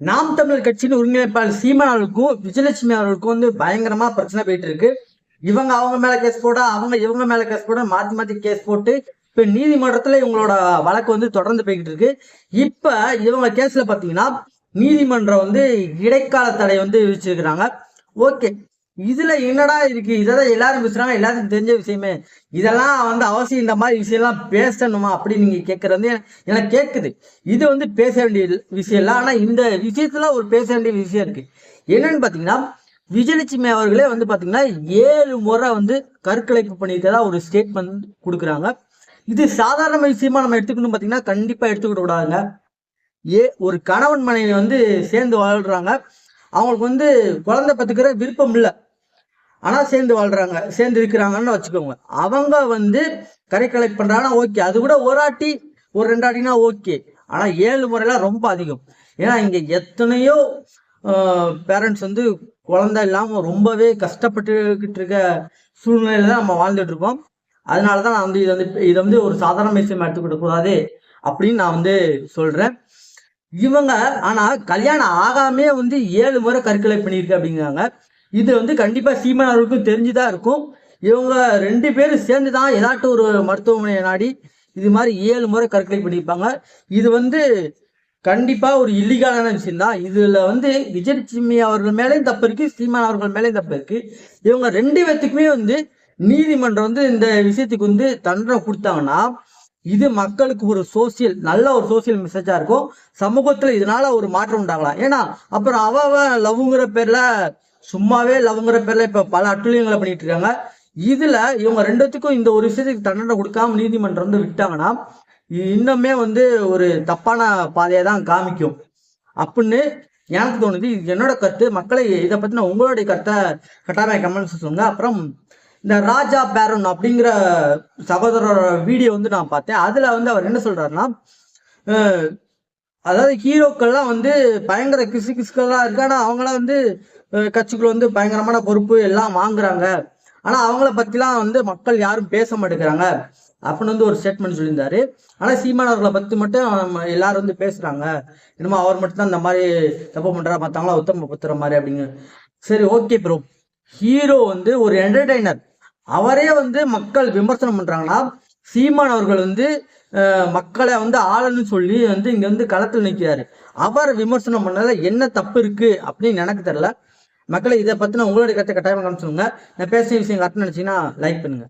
நாம் தமிழர் கட்சியின் ஒருங்கிணைப்பாளர் சீமான் அவர்களுக்கும் விஜயலட்சுமி அவர்களுக்கும் வந்து பயங்கரமா பிரச்சனை போயிட்டு இருக்கு. இவங்க அவங்க மேல கேஸ் போட அவங்க இவங்க மேல கேஸ் போட மாத்தி மாத்தி கேஸ் போட்டு இப்ப நீதிமன்றத்துல இவங்களோட வழக்கு வந்து தொடர்ந்து போய்கிட்டு இருக்கு. இப்ப இவங்க கேஸ்ல பாத்தீங்கன்னா நீதிமன்றம் வந்து இடைக்கால தடை வந்து விதிச்சிருக்கிறாங்க. ஓகே. இதுல என்னடா இருக்கு? இதெல்லாம் எல்லாரும் பேசுறாங்க எல்லாத்துக்கும் தெரிஞ்ச விஷயமே. இதெல்லாம் வந்து அவசியம் இந்த மாதிரி விஷயம்லாம் பேசணுமா அப்படின்னு நீங்க கேட்கறது வந்து எனக்கு- எனக்கு கேட்குது இது வந்து பேச வேண்டிய விஷயம் இல்லை. ஆனா இந்த விஷயத்துல ஒரு பேச வேண்டிய விஷயம் இருக்கு. என்னன்னு பாத்தீங்கன்னா விஜயலட்சுமி அவர்களே வந்து பாத்தீங்கன்னா ஏழு முறை வந்து கருக்கலைப்பு பண்ணிட்டதா ஒரு ஸ்டேட்மெண்ட் கொடுக்குறாங்க. இது சாதாரண விஷயமா நம்ம எடுத்துக்கணும் பாத்தீங்கன்னா கண்டிப்பா எடுத்துக்கிட கூடாதுங்க. ஏ ஒரு கணவன் மனைவி வந்து சேர்ந்து வாழ்றாங்க. அவங்களுக்கு வந்து குழந்தை பத்துக்கிற விருப்பம் இல்லை. ஆனால் சேர்ந்து வாழ்றாங்க சேர்ந்து இருக்கிறாங்கன்னு வச்சுக்கோங்க. அவங்க வந்து கரை கலெக்ட் பண்ணுறாங்கன்னா ஓகே அது கூட ஒரு ஆட்டி ஒரு ரெண்டாட்டினா ஓகே ஆனால் ஏழு முறையெல்லாம் ரொம்ப அதிகம். ஏன்னா இங்க எத்தனையோ பேரண்ட்ஸ் வந்து குழந்தை இல்லாமல் ரொம்பவே கஷ்டப்பட்டுக்கிட்டு இருக்க சூழ்நிலையில தான் நம்ம வாழ்ந்துட்டு இருக்கோம். அதனால தான் நான் வந்து இதை வந்து இதை வந்து ஒரு சாதாரண விஷயம் எடுத்துக்கிட கூடாது அப்படின்னு நான் வந்து சொல்றேன். இவங்க ஆனால் கல்யாணம் ஆகாமே வந்து ஏழு முறை கற்களை பண்ணியிருக்கு அப்படிங்கிறாங்க. இது வந்து கண்டிப்பாக சீமான் அவர்களுக்கும் தெரிஞ்சுதான் இருக்கும். இவங்க ரெண்டு பேரும் சேர்ந்து தான் ஏதாட்டும் ஒரு மருத்துவமனையை நாடி இது மாதிரி ஏழு முறை கற்களை பண்ணியிருப்பாங்க. இது வந்து கண்டிப்பாக ஒரு இல்லீகலான விஷயம் தான் இதுல வந்து விஜயலட்சுமி அவர்கள் மேலேயும் தப்பு இருக்கு சீமான் அவர்கள் மேலேயும் தப்பு இருக்கு. இவங்க ரெண்டு பேத்துக்குமே வந்து நீதிமன்றம் வந்து இந்த விஷயத்துக்கு வந்து தண்டனை கொடுத்தாங்கன்னா இது மக்களுக்கு ஒரு சோசியல் நல்ல ஒரு சோசியல் மெசேஜா இருக்கும். சமூகத்துல இதனால ஒரு மாற்றம் உண்டாகலாம். ஏன்னா அப்புறம் அவ லவ்ங்கிற பேர்ல சும்மாவே லவ்ங்கிற பேர்ல இப்ப பல அட்டுழியங்களை பண்ணிட்டு இருக்காங்க. இதுல இவங்க ரெண்டுத்துக்கும் இந்த ஒரு விஷயத்துக்கு தண்டனை கொடுக்காம நீதிமன்றம் வந்து விட்டாங்கன்னா இன்னுமே வந்து ஒரு தப்பான பாதையை தான் காமிக்கும். அப்படின்னு எனக்கு தோணுது இது என்னோட கருத்து. மக்களை இதை பத்தின உங்களுடைய கருத்தை கட்டாய கமெண்ட்ஸ் சொல்லுங்க. அப்புறம் இந்த ராஜா பேரன் அப்படிங்கிற சகோதரரோட வீடியோ வந்து நான் பார்த்தேன். அதில் வந்து அவர் என்ன சொல்கிறாருன்னா அதாவது ஹீரோக்கள்லாம் வந்து பயங்கர கிசு கிசுக்கள்லாம் இருக்கு. ஆனால் அவங்களாம் வந்து கட்சிக்குள்ள வந்து பயங்கரமான பொறுப்பு எல்லாம் வாங்குறாங்க. ஆனால் அவங்கள பற்றிலாம் வந்து மக்கள் யாரும் பேச மாட்டேங்கிறாங்க. அப்படின்னு வந்து ஒரு ஸ்டேட்மெண்ட் சொல்லியிருந்தாரு. ஆனால் சீமான் அவர்களை பற்றி மட்டும் நம்ம எல்லாரும் வந்து பேசுகிறாங்க என்னமோ அவர் மட்டும் தான் இந்த மாதிரி தப்பு பண்ணுறா மற்றவங்களாம் உத்தம புத்துற மாதிரி அப்படிங்க சரி ஓகே ப்ரோ ஹீரோ வந்து ஒரு என்டர்டைனர் அவரே வந்து மக்கள் விமர்சனம் பண்றாங்கன்னா சீமான் அவர்கள் வந்து மக்களை வந்து ஆளுன்னு சொல்லி வந்து இங்க வந்து களத்தில் நிற்கிறாரு அவர் விமர்சனம் பண்ணால என்ன தப்பு இருக்கு அப்படின்னு எனக்கு தெரியல. மக்களை இதை பத்தின உங்களுடைய கருத்தை கட்டாயமாக காமிச்சுங்க நான் பேசிய விஷயம் கரெக்டாக நினச்சிங்கன்னா லைக் பண்ணுங்க.